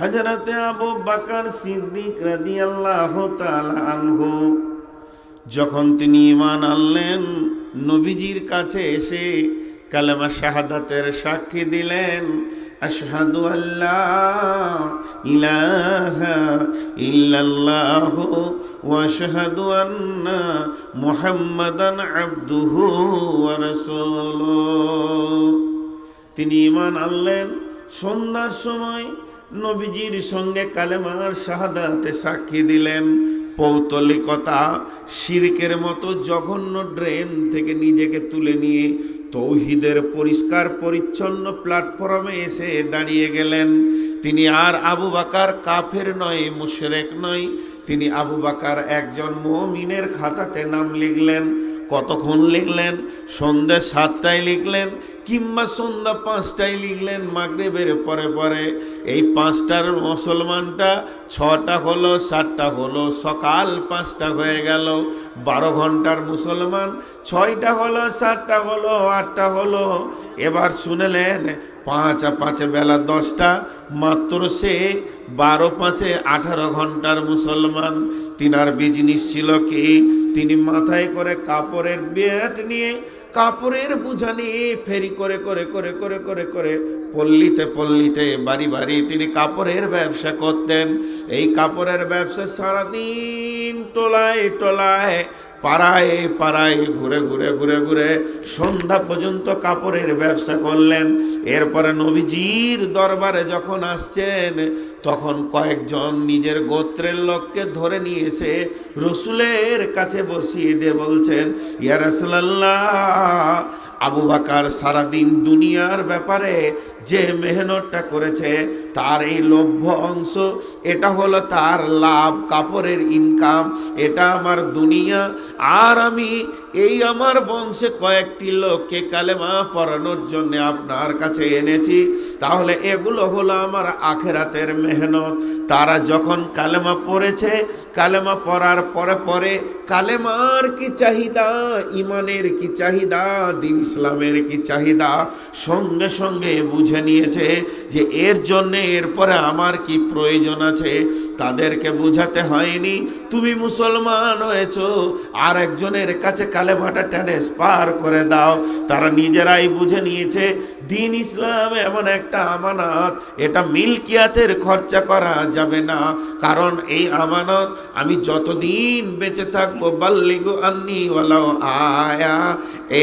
হাজরাতে আবু বাকার সিদ্দিক রাদিয়াল্লাহু তাআলা আনহু, যখন তিনি ইমান আনলেন, নবীজির কাছে এসে কালেমা শাহাদাতের সাক্ষী দিলেন, আশহাদু আল্লাহ ইলাহা ইল্লাল্লাহ আশহাদু আন্না মুহাম্মাদান আবদুহু তিনি ঈমান আনলেন। সন্ধ্যার সময় নবীজির সঙ্গে কালেমার শাহাদাতে সাক্ষী দিলেন। পৌতলিকতা শিরকের মতো জঘন্য ড্রেন থেকে নিজেকে তুলে নিয়ে তৌহিদের পরিষ্কার পরিচ্ছন্ন প্ল্যাটফর্মে এসে দাঁড়িয়ে গেলেন। তিনি আর আবু বাকার কাফের নয়, মুশরেক নয়। তিনি আবু বাকার একজন মমিনের খাতাতে নাম লিখলেন। কতক্ষণ লিখলেন? সন্ধ্যে সাতটায় লিখলেন কিংবা সন্ধ্যা পাঁচটায় লিখলেন মাগরেবের পরে পরে। এই পাঁচটার মুসলমানটা ছটা হলো, সাতটা হলো, সকাল পাঁচটা হয়ে গেল। বারো ঘণ্টার মুসলমান ছয়টা হলো সাতটা হলো আটটা হলো। এবার শুনেলেন পাঁচ পাঁচে বেলা দশটা, মাত্র সে বারো পাঁচে আঠারো ঘণ্টার মুসলমান। তিনার বিজনেস ছিল কি? তিনি মাথায় করে কাপড়ের বেট নিয়ে, কাপড়ের বোঝা নিয়ে ফেরি করে করে করে করে করে করে পল্লীতে পল্লীতে, বাড়ি বাড়ি তিনি কাপড়ের ব্যবসা করতেন। এই কাপড়ের ব্যবসা সারাদিন টোলায় টোলায় পাড়ায় পাড়ায় ঘুরে ঘুরে ঘুরে ঘুরে সন্ধ্যা পর্যন্ত কাপড়ের ব্যবসা করলেন। এরপরে নবীজির দরবারে যখন আসছেন, তখন কয়েকজন নিজের গোত্রের লোককে ধরে নিয়ে এসে রসুলের কাছে বসিয়ে দিয়ে বলছেন, ইয়া রাসূলুল্লাহ আবু বাকার সারাদিন দুনিয়ার ব্যাপারে যে মেহনতটা করেছে, তার এই লভ্য অংশ, এটা হলো তার লাভ, কাপড়ের ইনকাম এটা আমার দুনিয়া। আর আমি এই আমার বংশে কয়েকটি লোককে কালেমা পড়ানোর জন্য আপনার কাছে এনেছি। তাহলে এগুলো হলো আমার আখেরাতের মেহনত। তারা যখন কালেমা পড়েছে, কালেমা পড়ার পরে পরে কালেমার কি চাহিদা, ইমানের কি চাহিদা, দিন ইসলামের কি চাহিদা? সঙ্গে সঙ্গে বুঝে নিয়েছে যে এর জন্য এরপরে আমার কি প্রয়োজন আছে? তাদেরকে বুঝাতে হয়নি। তুমি মুসলমান হয়েছো, আর একজনের কাছে কালেমাটা ট্রান্সফার করে দাও। তারা নিজেরাই বুঝে নিয়েছে, দিন ইসলাম এমন একটা আমানত। এটা মিল্কিয়াতের খরচা করা যাবে না। কারণ এই আমানত আমি যতদিন বেঁচে থাকব, বাল্লিগু আন্নি ওয়ালাও আয়া।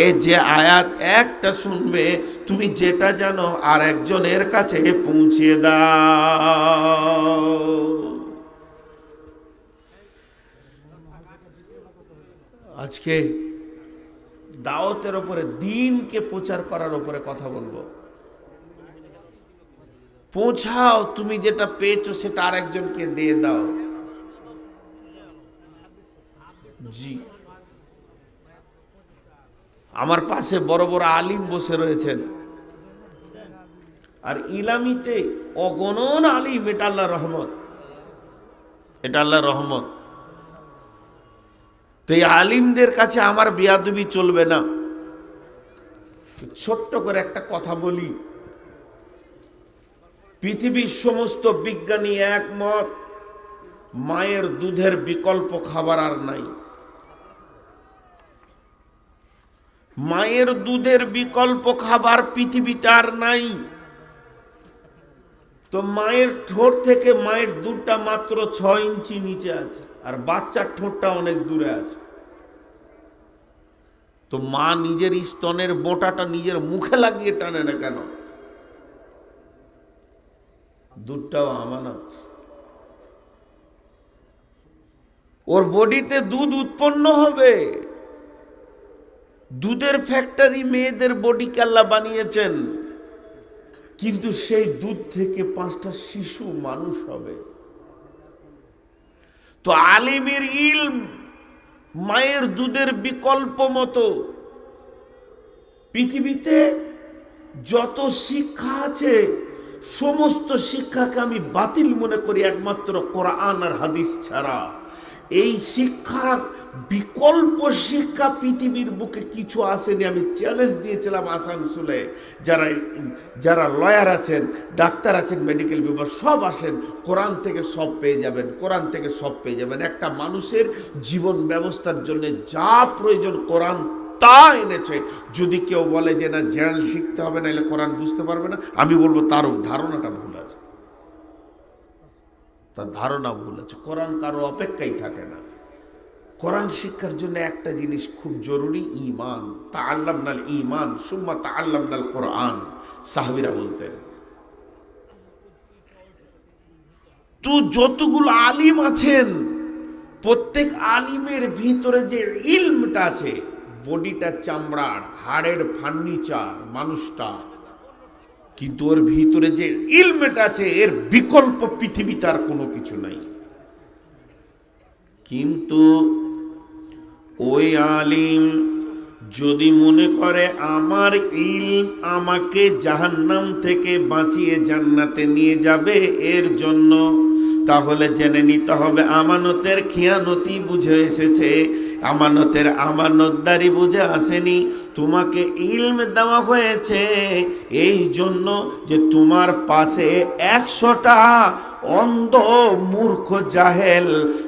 এ যে আয়াত একটা শুনবে, তুমি যেটা জানো আর একজনের কাছে পৌঁছিয়ে দাও। আজকে দাওয়াতের ওপরে, দিনকে প্রচার করার ওপরে কথা বলব। পৌঁছাও, তুমি যেটা পেয়েছ সেটা আরেকজনকে দিয়ে দাও। জি। আমার পাশে বড় বড় আলিম বসে রয়েছেন। আর ইলামিতে অগণন আলিম, এটা আল্লাহ রহমত। এটা আল্লাহ রহমত। তো এই আলিমদের কাছে আমার বিয়াদুবি চলবে না। ছোট্ট করে একটা কথা বলি। পৃথিবীর সমস্ত বিজ্ঞানী একমত, মায়ের দুধের বিকল্প খাবার আর নাই। মায়ের দুধের বিকল্প খাবার পৃথিবীতে আর নাই। তো মায়ের ঠোঁট থেকে মায়ের দুধটা মাত্র ছ ইঞ্চি নিচে আছে, আর বাচ্চার ঠোঁটটা অনেক দূরে আছে। তো মা নিজের স্তনের বোটাটা নিজের মুখে লাগিয়ে টানে না কেন? দুধটাও আমানত। ওর বডিতে দুধ উৎপন্ন হবে। দুধের ফ্যাক্টরি মেয়েদের বডি কাল্লা বানিয়েছেন। কিন্তু সেই দুধ থেকে পাঁচটা শিশু মানুষ হবে। তো আলিমের ইলম মায়ের দুধের বিকল্প মতো। পৃথিবীতে যত শিক্ষা আছে, সমস্ত শিক্ষাকে আমি বাতিল মনে করি একমাত্র কোরআন আর হাদিস ছাড়া। এই শিক্ষার বিকল্প শিক্ষা পৃথিবীর বুকে কিছু আসেনি, আমি চ্যালেঞ্জ দিয়েছিলাম আসানসোলে। যারা যারা লয়ার আছেন, ডাক্তার আছেন মেডিকেল বিভাগ, সব আসেন, কোরআন থেকে সব পেয়ে যাবেন, কোরআন থেকে সব পেয়ে যাবেন। একটা মানুষের জীবন ব্যবস্থার জন্য যা প্রয়োজন কোরআন তা এনেছে। যদি কেউ বলে যে না, জেনারেল শিখতে হবে না এলে কোরআন বুঝতে পারবে না, আমি বলব তারও ধারণাটা ভুল তার ধারণা ভুল আছে। কোরআন কারও অপেক্ষাই থাকে না। কোরআন শিক্ষার জন্য একটা জিনিস খুব জরুরি ইমান তা আল্লাম নাল ইমান সুম্মা তা আল্লাম নাল কোরআন, সাহাবিরা বলতেন। তো যতগুলো আলিম আছেন, প্রত্যেক আলিমের ভিতরে যে ইলমটা আছে, বডিটা চামড়ার, হাড়ের ফার্নিচার মানুষটা কিন্তু ওর ভিতরে যে ইলমেট আছে, এর বিকল্প পৃথিবী তার কোনো কিছু নাই। কিন্তু ওই আলিম যদি মনে করে, আমার ইলম আমাকে জাহান্নাম থেকে বাঁচিয়ে জান্নাতে নিয়ে যাবে, এর জন্য তাহলে জেনে নিতে হবে, আমানতের খিয়ানতি বুঝে এসেছে। আমানতের আমানতদারি বুঝে আসেনি। তোমাকে ইলম দেওয়া হয়েছে। এই জন্য যে তোমার পাশে একশোটা অন্ধ মূর্খ জাহেল,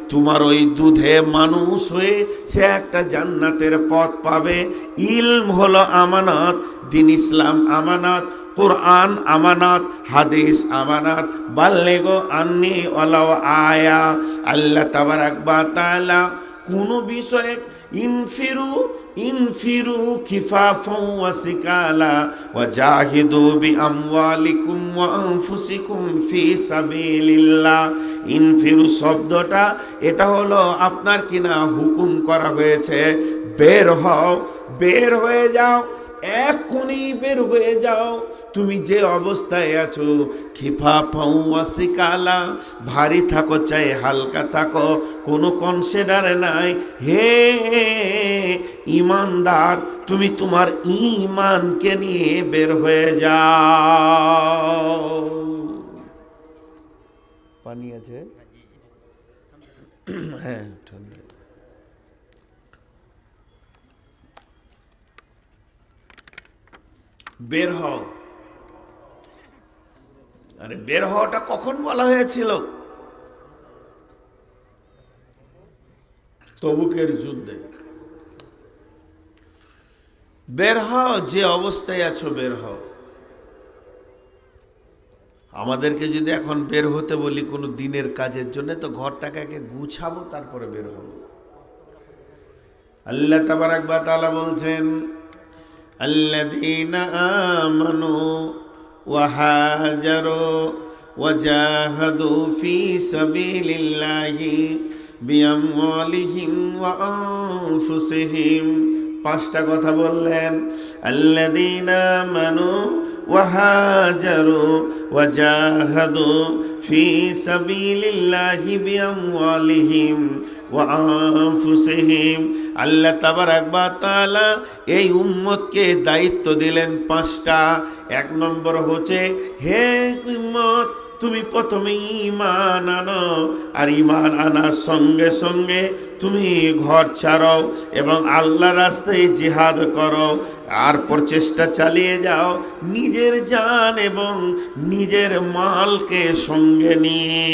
তোমার ওই দুধে মানুষ হয়ে সে একটা জান্নাতের পথ পাবে। ইলম হলো আমানত, দিন ইসলাম আমানত, কোরআন আমানত, হাদিস আমানত। বাল্লেগো আন্নি ওলাও আয়া, আল্লাহ তাবার আকবা তালা কোনো বিষয়ে ইনফিরু ইনফিরু খিফাফাও ওয়া সিকালা ওয়া জাহিদু বিআমওয়ালিকুম ওয়া আনফুসিকুম ফি সাবিলিল্লাহ। ইনফিরু শব্দটা, এটা হলো আপনার কিনা হুকুম করা হয়েছে। বের হও, বের হয়ে যাও এখনই বের হয়ে যাও। তুমি যে অবস্থায় আছো, খিফা ফাউয়া শিকালা ভারী থাকো চাই হালকা থাকো। কোনো কনসিডার নাই। হে, ইমানদার, তুমি তোমার ইমানকে নিয়ে বের হয়ে যাও। পানি আছে? হ্যাঁ ঠান্ডা। বের হও। আরে বের হওয়াটা কখন বলা হয়েছিল? তবুকের যুদ্ধে। বের হও, যে অবস্থায় আছো বের হও। আমাদেরকে যদি এখন বের হতে বলি কোনো দিনের কাজের জন্য, তো ঘরটাকে আগে গুছাবো, তারপরে বের হব। আল্লাহ তাবারাকবা তাআলা বলছেন الذين آمنوا وهاجروا وجاهدوا في سبيل الله بأموالهم وأنفسهم পাঁচটা কথা বললেন আল্লাযীনা আমানু ওয়াহাজারু ওয়াজাহাদু ফি সাবিলিল্লাহি বিআমওয়ালিহিম ওয়ানফুসিহিম আল্লাহ তাবারাক ওয়া তাআলা এই উম্মতকে দায়িত্ব দিলেন পাঁচটা। এক নম্বর হচ্ছে, হে উম্মত, তুমি প্রথমে ইমান আনো আর ইমান আনার সঙ্গে সঙ্গে তুমি ঘর ছাড়ো এবং আল্লাহ রাস্তায় জিহাদ করো। আর প্রচেষ্টা চালিয়ে যাও নিজের জান এবং নিজের মালকে সঙ্গে নিয়ে।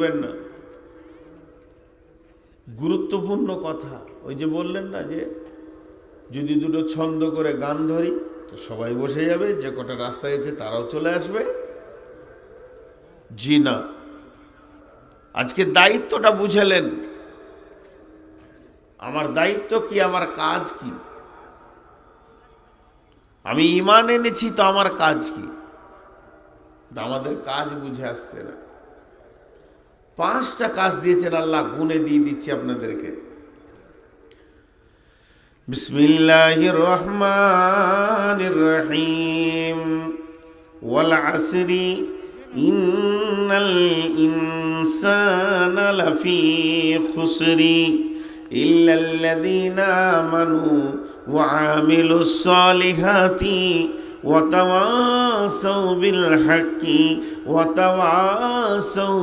ভাই না। গুরুত্বপূর্ণ কথা। ওই যে বললেন না যে, যদি দুটো ছন্দ করে গান ধরি, তো সবাই বসে যাবে, যে কটা রাস্তায় আছে তারাও চলে আসবে। জি না। আজকে দায়িত্বটা বুঝালেন। আমার দায়িত্ব কি, আমার কাজ কি? আমি ইমান এনেছি, তো আমার কাজ কি? আমাদের কাজ বুঝে আসছে না। পাঁচটা কাজ দিয়েছেন আল্লাহ গুনে দিয়ে দিচ্ছি আপনাদেরকে বিসমিল্লাহির রহমানির রহিম ওয়াল আসরি ইন্নাল ইনসানা লাফি খুসরি إلا الذين آمنوا وعملوا الصالحات ওয়াতাওয়াসাউ বিল হাক্কি ওয়াতাওয়াসাউ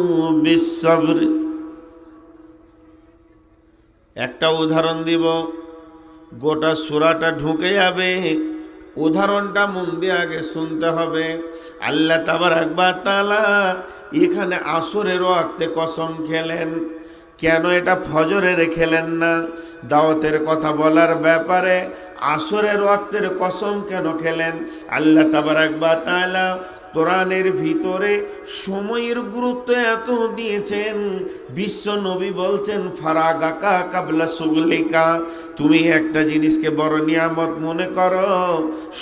বিস সবর একটা উদাহরণ দিব। গোটা সুরাটা ঢুকে যাবে। উদাহরণটা মন দিয়ে আগে শুনতে হবে। আল্লাহ তাবার একবার তালা এখানে আসরের ওয়াক্তে কসম খেলেন। কেন এটা ফজরে রেখেলেন না? দাওয়াতের কথা বলার ব্যাপারে আসরের ওয়াক্তের কসম কেন খেলেন? আল্লাহ তাবার একবার তালা কোরআনের ভিতরে সময়ের গুরুত্ব এত দিয়েছেন। বিশ্ব নবী বলছেন, ফারাগাকা কাবলা সুগলিকা তুমি একটা জিনিসকে বড় নিয়ামত মনে করো,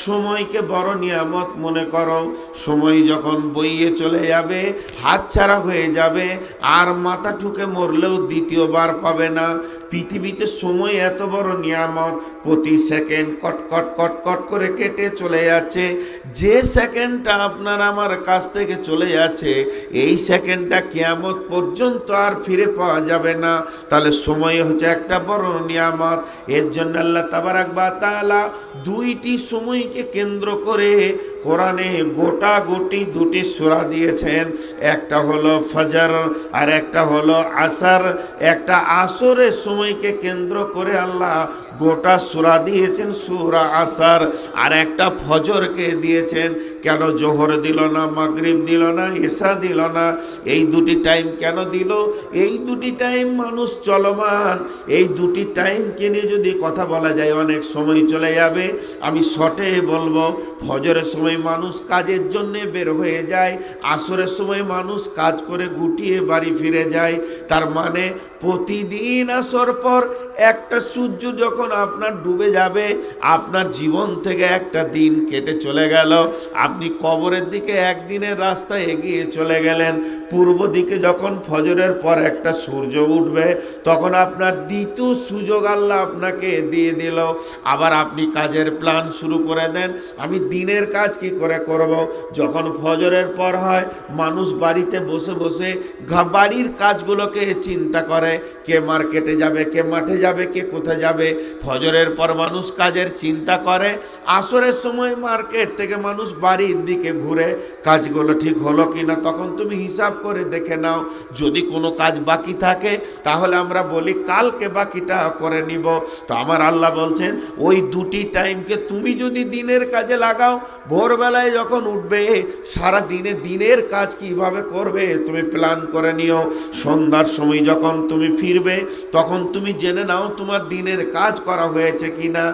সময়কে বড় নিয়ামত মনে করো। সময় যখন বইয়ে চলে যাবে হাতছাড়া হয়ে যাবে, আর মাথা ঠুকে মরলেও দ্বিতীয়বার পাবে না। পৃথিবীতে সময় এত বড় নিয়ামত, প্রতি সেকেন্ড কট কট কট কট করে কেটে চলে যাচ্ছে। যে সেকেন্ডটা আপনার আমার কাছ থেকে চলে যাচ্ছে, এই সেকেন্ডটা কেয়ামত পর্যন্ত আর ফিরে পাওয়া যাবে না। তাহলে সময় হচ্ছে একটা বড় নিয়ামত। এর জন্য আল্লাহ তাবারাক বা তাআলা দুইটি সময়কে কেন্দ্র করে কোরআনে গোটা গোটি দুটি সূরা দিয়েছেন। একটা হলো ফজর আর একটা হলো আসর। একটা আসরের সময়কে কেন্দ্র করে আল্লাহ গোটা সূরা দিয়েছেন, সূরা আসর। আর একটা ফজরকে দিয়েছেন। কেন? জোহর দিল না, মাগরিব দিল না এসা দিল না। এই দুটি টাইম কেন দিল? এই দুটি টাইম মানুষ চলমান। এই দুটি টাইমকে নিয়ে যদি কথা বলা যায়, অনেক সময় চলে যাবে। আমি শর্টে বলব, ফজরের সময় মানুষ কাজের জন্যে বের হয়ে যায়, আসরের সময় মানুষ কাজ করে গুটিয়ে বাড়ি ফিরে যায়। তার মানে প্রতিদিন আসর পর একটা সূর্য যখন আপনার ডুবে যাবে, আপনার জীবন থেকে একটা দিন কেটে চলে গেল। আপনি কবরের দিকে একদিনের রাস্তা এগিয়ে চলে গেলেন। পূর্ব দিকে যখন ফজরের পর একটা সূর্য উঠবে, তখন আপনার দ্বিতীয় সুযোগ আল্লাহ আপনাকে দিয়ে দিল। আবার আপনি কাজের প্ল্যান শুরু করে দেন। আমি দিনের কাজ কি করে করব? যখন ফজরের পর হয়, মানুষ বাড়িতে বসে বসে বাড়ির কাজগুলোকে চিন্তা করে, কে মার্কেটে যাবে, কে মাঠে যাবে, কে কোথায় যাবে। ফজরের পর মানুষ কাজের চিন্তা করে। আসরের সময় মার্কেট থেকে মানুষ বাড়ির দিকে ঘুরে কাজগুলো ঠিক হলো কি না তখন তুমি হিসাব করে দেখে নাও। যদি কোনো কাজ বাকি থাকে, তাহলে আমরা বলি, কালকে বাকিটা করে নিব। তো আমার আল্লাহ বলছেন, ওই দুটি টাইমকে তুমি যদি দিনের কাজে লাগাও, ভোরবেলায় যখন উঠবে, সারা দিনে দিনের কাজ কীভাবে করবে, তুমি প্ল্যান করে নিও। সন্ধ্যার সময় যখন তুমি ফিরবে, তখন তুমি জেনে নাও তোমার দিনের কাজ করা হয়েছে কিনা।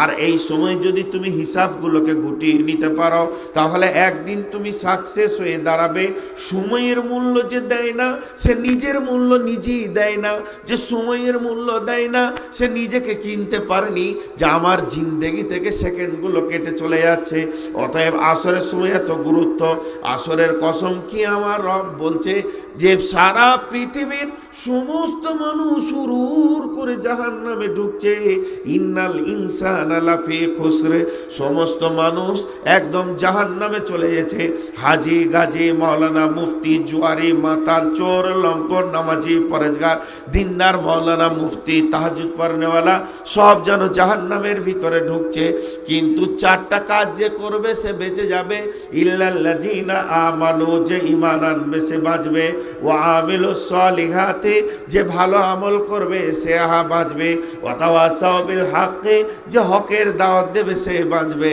আর এই সময় যদি তুমি হিসাবগুলোকে গুটিয়ে নিতে পারো, তাহলে একদিন তুমি সাকসেস হয়ে দাঁড়াবে। সময়ের মূল্য যে দেয় না, সে নিজের মূল্য নিজেই দেয় না। যে সময়ের মূল্য দেয় না, সে নিজেকে কিনতে পারেনি। যে আমার জিন্দেগি থেকে সেকেন্ডগুলো কেটে চলে যাচ্ছে। অতএব আসরের সময় এত গুরুত্ব। আসরের কসম কি আমার রব বলছে যে, সারা পৃথিবীর সমস্ত মানুষ উরুর করে জাহান নামে ঢুকছে। ইন্নাল ইনসান আলাফি খুসরে। সমস্ত মানুষ একদম জাহান নামে চলে গেছে হাজি, গাজী মৌলানা মুফতি, জুয়ারি, মাতাল, চোর, লম্পট, নামাজি, পরেজগার, দিনদার, মাওলানা মুফতি, তাহাজুদ পড়নেওয়ালা সব যেন জাহান নামের ভিতরে ঢুকছে। কিন্তু চারটা কাজ যে করবে সে বেঁচে যাবে। ইল্লাল্লাযীনা আমানু, যে ঈমান আনবে সে বাঁচবে। ও আমিলু সলিহাতে, যে ভালো আমল করবে সে আহা বাঁচবে। বিল হাক্কে, যে হকের দাওয়াত দেবে সে বাঁচবে।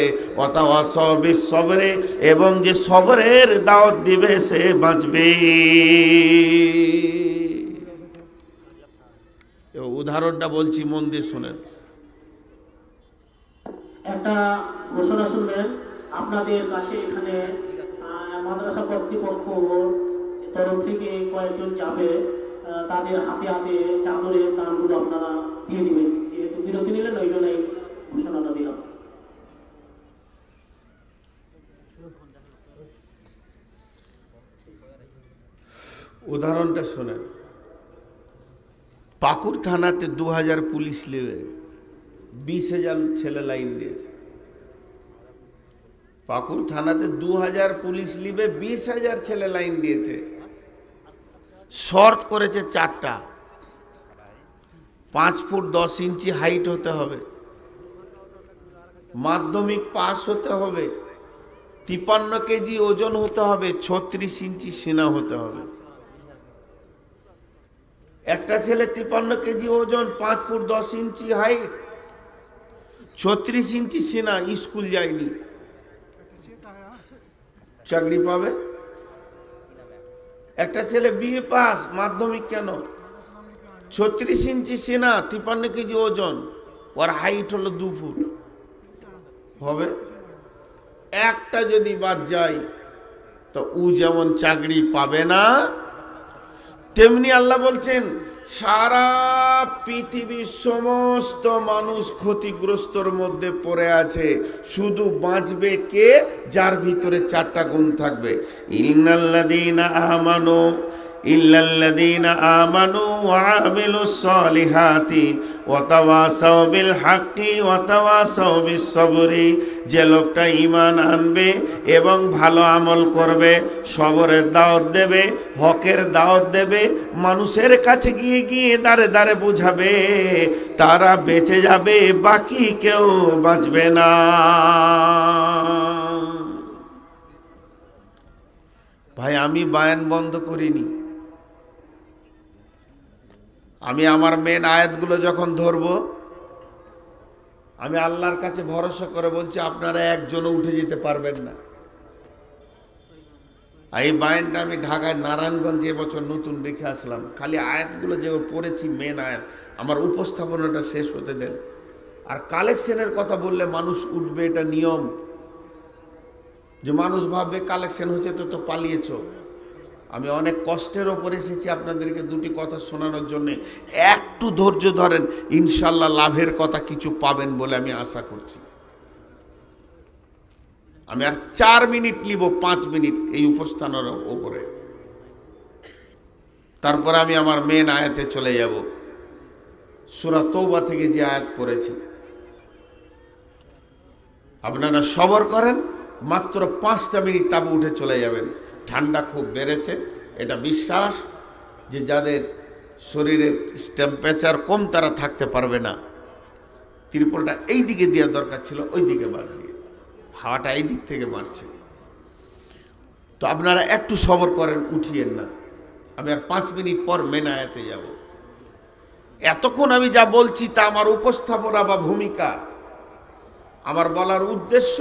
বিস সবরে, এবং যে সবরের দাওয়াত দিবে, সে বাঁচবে। উদাহরণটা বলছি, মন দিয়ে শোনেন। একটা ঘোষণা শুনবেন, আপনাদের কাছে এখানে মাদ্রাসা কর্তৃপক্ষ তরফ থেকে কয়েকজন যাবে তাদের হাতে হাতে চাদরের দামগুলো আপনারা দিয়ে যেহেতু বিরতি নিলেন, ওই জন্য ঘোষণাটা দিলাম। উদাহরণটা শোনেন। পাকুর থানাতে দু হাজার পুলিশ নেবে বিশ হাজার ছেলে লাইন দিয়েছে। পাকুর থানাতে দু হাজার পুলিশ লিবে, বিশ হাজার ছেলে লাইন দিয়েছে। শর্ত করেছে চারটা। পাঁচ ফুট দশ ইঞ্চি হাইট হতে হবে। মাধ্যমিক পাস হতে হবে। তিপান্ন কেজি ওজন হতে হবে, ছত্রিশ ইঞ্চি সেনা হতে হবে। একটা ছেলে তিপান্ন কেজি ওজন, পাঁচ ফুট দশ ইঞ্চি হাইট ছত্রিশ ইঞ্চি সেনা, স্কুল যায়নি। চাকরি পাবে? একটা ছেলে বিয়ে পাস, মাধ্যমিক কেন? ছত্রিশ ইঞ্চি সেনা তিপান্ন কেজি ওজন, ওর হাইট হলো দু ফুট। হবে? একটা যদি বাদ যায়, তো ও যেমন চাকরি পাবে না তেমনি আল্লাহ বলছেন, সারা পৃথিবীর সমস্ত মানুষ ক্ষতিগ্রস্তর মধ্যে পড়ে আছে। শুধু বাঁচবে কে? যার ভিতরে চারটা গুণ থাকবে। ইন্নাল্লাদিন আমানু ইল্লাল্লাযীনা আমানু ওয়া আমিলুস সালিহাতি ওয়া তাওয়াসাউ বিল হাক্কি সবরি যে লোকটা ঈমান আনবে এবং ভালো আমল করবে, সবরের দাওয়াত দেবে, হকের দাওয়াত দেবে, মানুষের কাছে গিয়ে গিয়ে দাঁড়ে দাঁড়ে বুঝাবে, তারা বেঁচে যাবে, বাকি কেউ বাঁচবে না। ভাই, আমি বায়ান বন্ধ করিনি। আমি আমার মেন আয়াতগুলো যখন ধরব, আমি আল্লাহর কাছে ভরসা করে বলছি, আপনারা একজনও উঠে যেতে পারবেন না। এই বায়ানটা আমি ঢাকায় নারায়ণগঞ্জে এবছর নতুন রেখে আসলাম। খালি আয়াতগুলো যে পড়েছি মেন আয়াত, আমার উপস্থাপনাটা শেষ হতে দেন। আর কালেকশনের কথা বললে মানুষ উঠবে, এটা নিয়ম। যে মানুষ ভাববে, কালেকশন হচ্ছে, তো তো পালিয়েছ। আমি অনেক কষ্টের ওপর এসেছি আপনাদেরকে দুটি কথা শোনানোর জন্য। একটু ধৈর্য ধরেন, ইনশাল্লাহ লাভের কথা কিছু পাবেন বলে আমি আশা করছি। আমি আর চার মিনিট নিব, পাঁচ মিনিট এই উপস্থানের ওপরে। তারপর আমি আমার মেন আয়াতে চলে যাব। সুরা তৌবা থেকে যে আয়াত পড়েছি। আপনারা সবর করেন, মাত্র পাঁচটা মিনিট তাবু উঠে চলে যাবেন। ঠান্ডা খুব বেড়েছে। এটা বিশ্বাস যে যাদের শরীরের টেম্পারেচার কম তারা থাকতে পারবে না। ত্রিপলটা এই দিকে দেওয়ার দরকার ছিল, ওই দিকে বাদ দিয়ে। হাওয়াটা এই দিক থেকে মারছে তো আপনারা একটু সবর করেন, উঠিয়েন না। আমি আর পাঁচ মিনিট পর মেনায়াতে যাব। এতক্ষণ আমি যা বলছি তা আমার উপস্থাপনা বা ভূমিকা। আমার বলার উদ্দেশ্য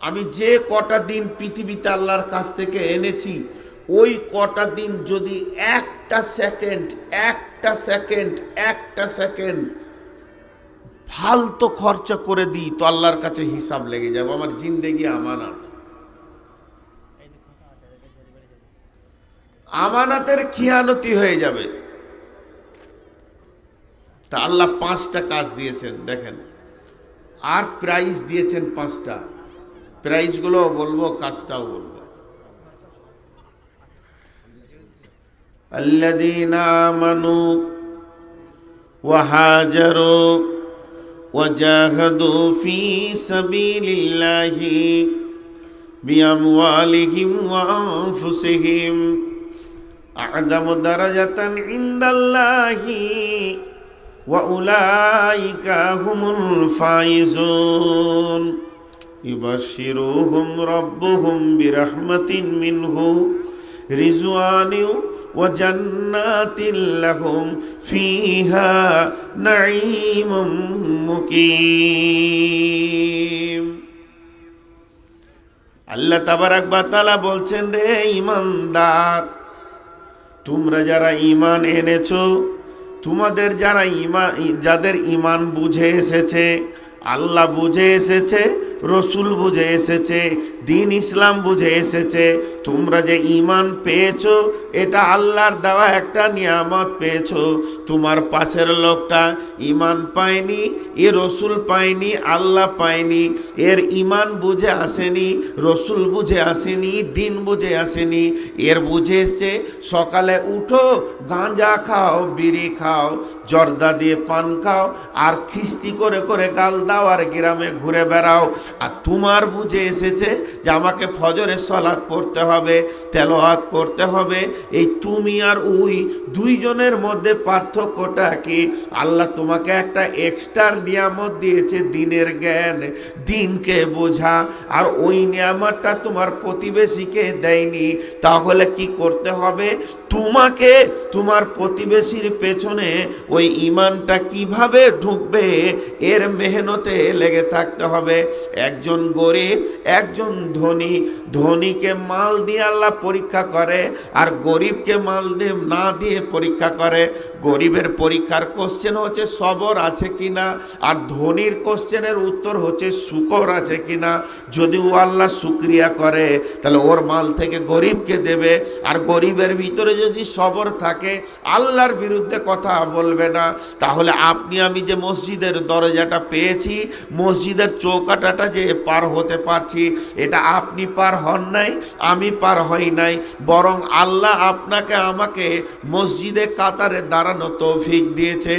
আমি যে কটা দিন পৃথিবীতে আল্লাহর কাছ থেকে এনেছি, ওই কটা দিন যদি একটা সেকেন্ড একটা সেকেন্ড একটা সেকেন্ড ফালতু খরচা করে দিই, তো আল্লাহর কাছে হিসাব লেগে যাবে। আমার জিন্দেগি আমানাত। আমানাতের খিয়ানতি হয়ে যাবে। তা আল্লাহ পাঁচটা কাজ দিয়েছেন, দেখেন। আর প্রাইজ দিয়েছেন পাঁচটা। প্রাইজগুলো বলবো কাজটাও বলবো الذين آمنوا وهاجروا وجاهدوا في سبيل الله بأموالهم وأنفسهم أعظم درجة عند الله وأولئك هم الفائزون ইবাশিরুহুম আল্লাহ তাবারাক বা বলছেন রে ইমানদার তোমরা যারা ইমান এনেছো, তোমাদের যারা ইমান যাদের ইমান বুঝে এসেছে আল্লাহ বুঝে এসেছে, রসুল বুঝে এসেছে, দিন ইসলাম বুঝে এসেছে। তোমরা যে ইমান পেয়েছ, এটা আল্লাহর দেওয়া একটা নিয়ামত পেয়েছ। তোমার পাশের লোকটা ইমান পায়নি, এ রসুল পায়নি, আল্লাহ পায়নি। এর ইমান বুঝে আসেনি, রসুল বুঝে আসেনি, দিন বুঝে আসেনি। এর বুঝে এসছে, সকালে উঠো, গাঁজা খাও, বিড়ি খাও, জর্দা দিয়ে পান খাও, আর খিস্তি করে করে গাল দাও পালাও আর গ্রামে ঘুরে বেড়াও। আর তোমার বুঝে এসেছে যে আমাকে ফজরে সলাৎ পড়তে হবে তেলোয়াত করতে হবে। এই তুমি আর উই দুইজনের মধ্যে পার্থক্যটা কি? আল্লাহ তোমাকে একটা এক্সট্রা নিয়ামত দিয়েছে দিনের জ্ঞান, দিনকে বোঝা। আর ওই নিয়ামতটা তোমার প্রতিবেশীকে দেয়নি। তাহলে কি করতে হবে? তোমাকে, তোমার প্রতিবেশীর পেছনে ওই ইমানটা কীভাবে ঢুকবে? এর মেহনতে লেগে থাকতে হবে। একজন গরিব, একজন ধনী, ধনীকে মাল দিয়ে আল্লাহ পরীক্ষা করে আর গরিবকে মাল দিয়ে, না দিয়ে পরীক্ষা করে। গরিবের পরীক্ষার কোশ্চেন হচ্ছে, সবর আছে কিনা? আর ধনীর কোশ্চেনের উত্তর হচ্ছে শুকর আছে কিনা? যদি ও আল্লাহ শুক্রিয়া করে, তাহলে ওর মাল থেকে গরিবকে দেবে। আর গরিবের ভিতরে যদি সবর থাকে, আল্লাহর বিরুদ্ধে কথা বলবে না, তাহলে আপনি, আমি যে মসজিদের দরজাটা পেয়েছি, মসজিদের চৌকাটাটা যে পার হতে পারছি, এটা আপনি পার হন নাই, আমি পার হই নাই, বরং আল্লাহ আপনাকে আমাকে মসজিদে কাতারে দাঁড়ানো তৌফিক দিয়েছে।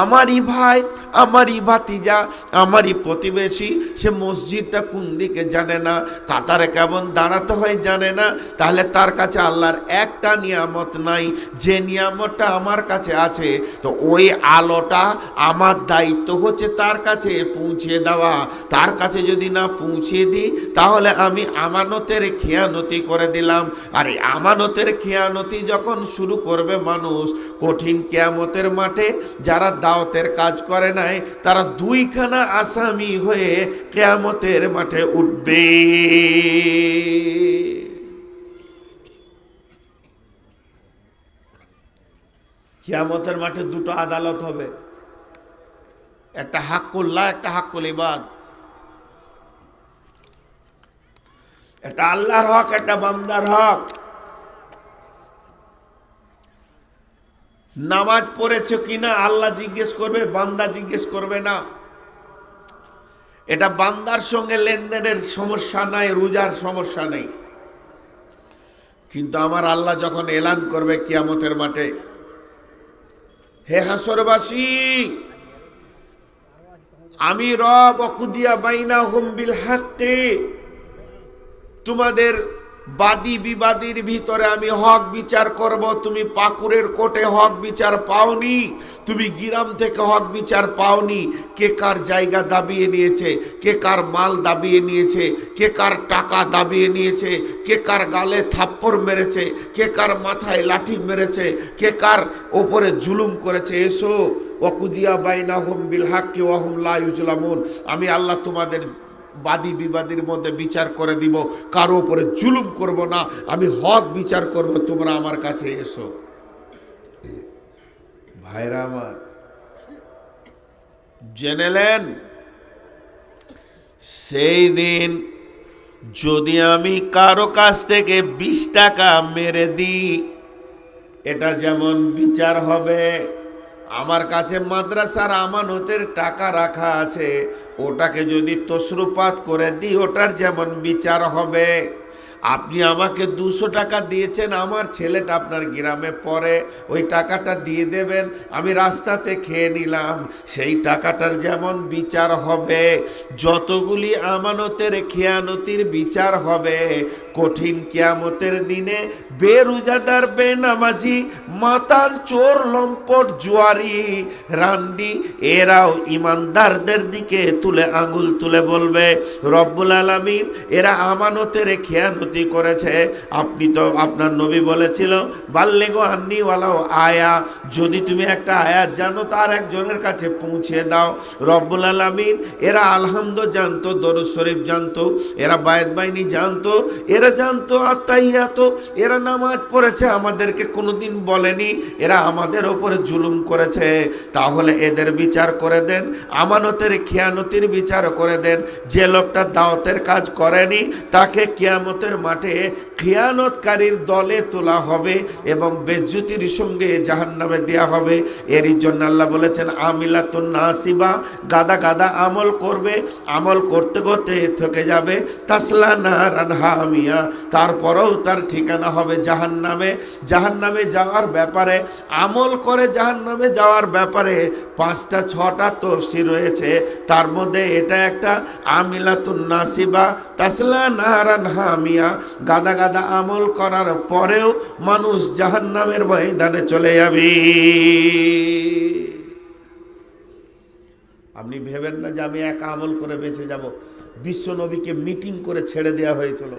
আমারই ভাই, আমারই ভাতিজা, আমারই প্রতিবেশী, সে মসজিদটা কোন দিকে জানে না, কাতারে কেমন দাঁড়াতে হয় জানে না, তাহলে তার কাছে আল্লাহর একটা নিয়ামত নাই, যে নিয়ামতটা আমার কাছে আছে, তো ওই আলোটা আমার দায়িত্ব হচ্ছে তার কাছে পৌঁছে দেওয়া। তার কাছে যদি না পৌঁছে দিই তাহলে আমি আমানতের খেয়ানতি করে দিলাম। আর এই আমানতের খেয়ানতি যখন শুরু করবে মানুষ, কঠিন কেয়ামতের মাঠে যারা দাওয়াতের কাজ করে নাই, তারা দুইখানা আসামি হয়ে কেয়ামতের মাঠে উঠবে। কিয়ামতের মাঠে দুটো আদালত হবে। একটা হাক্কুল্লাহ, একটা হাক্কুল ইবাদ। একটা আল্লাহর হক, একটা বান্দার হক। নামাজ পড়েছ কিনা, আল্লাহ জিজ্ঞেস করবে, বান্দা জিজ্ঞেস করবে না। এটা বান্দার সঙ্গে লেনদেনের সমস্যা নাই, রোজার সমস্যা নেই। কিন্তু আমার আল্লাহ যখন এলান করবে কিয়ামতের মাঠে হে হাসরবাসী আমি রব অকুদিয়া বাইনা হুম বিল হাক্কে তোমাদের বাদী বিবাদীর ভিতরে আমি হক বিচার করব। তুমি পাকুরের কোটে হক বিচার পাওনি, তুমি গিরাম থেকে হক বিচার পাওনি। কে কার জায়গা দাবিয়ে নিয়েছে, কে কার মাল দাবিয়ে নিয়েছে, কে কার টাকা দাবিয়ে নিয়েছে, কে কার গালে থাপ্পড় মেরেছে, কে কার মাথায় লাঠি মেরেছে, কে কার ওপরে জুলুম করেছে। এসো ওকুদিয়া বাইনা হুম বিল হাক্কি ওয়াহুম আমি আল্লাহ তোমাদের বাদী বিবাদীর মধ্যে বিচার করে দিব, কারও উপরে জুলুম করব না, আমি হক বিচার করব, তোমরা আমার কাছে এসো। ভাইরা আমার জেনেলেন সেই দিন যদি আমি কারও কাছ থেকে বিশ টাকা মেরে দিই, এটা যেমন বিচার হবে আমার কাছে মাদ্রাসার আমানতের টাকা রাখা আছে, ওটাকে যদি তসরুপাত করে দিই, ওটার যেমন বিচার হবে। আপনি আমাকে দুশো টাকা দিয়েছেন, আমার ছেলেটা আপনার গ্রামে পড়ে, ওই টাকাটা দিয়ে দেবেন, আমি রাস্তাতে খেয়ে নিলাম। সেই টাকাটার যেমন বিচার হবে, যতগুলি আমানতের খেয়ানতির বিচার হবে, কঠিন কেয়ামতের দিনে বেরুজাদার, বেনামাজি, মাতাল, চোর, লম্পট, জুয়ারি, রান্ডি, এরাও ইমানদারদের দিকে তুলে আঙুল তুলে বলবে, রব্বুল আলামিন, এরা আমানতের খেয়ানতি করেছে। আপনি তো আপনার নবী বলেছিল বাল্যেগো আন্নি ওয়ালাও আয়া। যদি তুমি একটা আয়াত জানো, তার একজনের কাছে পৌঁছে দাও। রব্বুল আলামিন, এরা আলহামদ জানতো, দরুদ শরীফ জানতো, এরা বায়েত বাইনি জানতো, এরা জানতো, আত্মাইয়াতো, এরা নামাজ পড়েছে, আমাদেরকে কোনোদিন বলেনি, এরা আমাদের ওপরে জুলুম করেছে। তাহলে এদের বিচার করে দেন, আমানতের খেয়ানতির বিচার করে দেন। যে লোকটা দাওয়াতের কাজ করেনি, তাকে কিয়ামত কেয়ামতের মাঠে খিয়ানতকারীর দলে তোলা হবে এবং বেজ্জুতির সঙ্গে জাহান নামে দেওয়া হবে। এরই জন্য আল্লাহ বলেছেন, আমিলাতুন নাসিবা, গাদা গাদা আমল করবে, আমল করতে করতে থেকে যাবে। তাসলা না হামিয়া, তারপরেও তার ঠিকানা হবে জাহান নামে জাহান নামে যাওয়ার ব্যাপারে, আমল করে জাহান নামে যাওয়ার ব্যাপারে পাঁচটা, ছটা তফসি রয়েছে। তার মধ্যে এটা একটা, আমিলাতুন নাসিবা, তাসলা নারান হামিয়া গাদা গাদা আমল করার পরেও মানুষ জাহান নামের ময়দানে চলে যাবে। আপনি ভেবেন না যে আমি একা আমল করে বেঁচে যাব? বিশ্ব নবীকে মিটিং করে ছেড়ে দেওয়া হয়েছিল।